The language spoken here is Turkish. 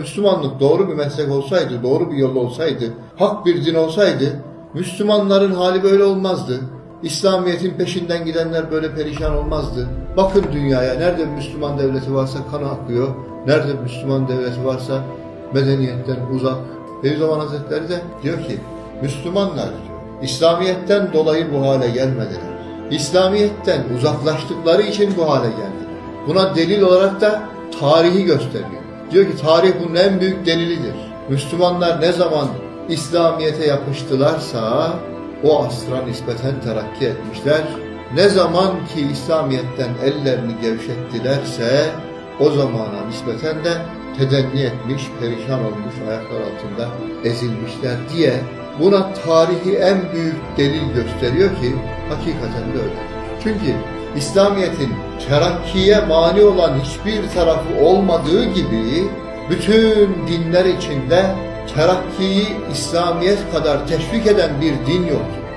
Müslümanlık doğru bir meslek olsaydı, doğru bir yol olsaydı, hak bir din olsaydı, Müslümanların hali böyle olmazdı. İslamiyet'in peşinden gidenler böyle perişan olmazdı. Bakın dünyaya, nerede Müslüman devleti varsa kan akıyor, nerede Müslüman devleti varsa medeniyetten uzak. Bediüzzaman Hazretleri de diyor ki, Müslümanlar diyor, İslamiyet'ten dolayı bu hale gelmediler. İslamiyet'ten uzaklaştıkları için bu hale geldiler. Buna delil olarak da tarihi gösteriyor. Diyor ki tarih bunun en büyük delilidir. Müslümanlar ne zaman İslamiyet'e yapıştılarsa o asra nispeten terakki etmişler. Ne zaman ki İslamiyet'ten ellerini gevşettilerse o zamana nispeten de tedenni etmiş, perişan olmuş, ayaklar altında ezilmişler diye buna tarihi en büyük delil gösteriyor ki hakikaten de öyle. Çünkü İslamiyet'in terakkiye mani olan hiçbir tarafı olmadığı gibi bütün dinler içinde terakkiyi İslamiyet kadar teşvik eden bir din yoktur.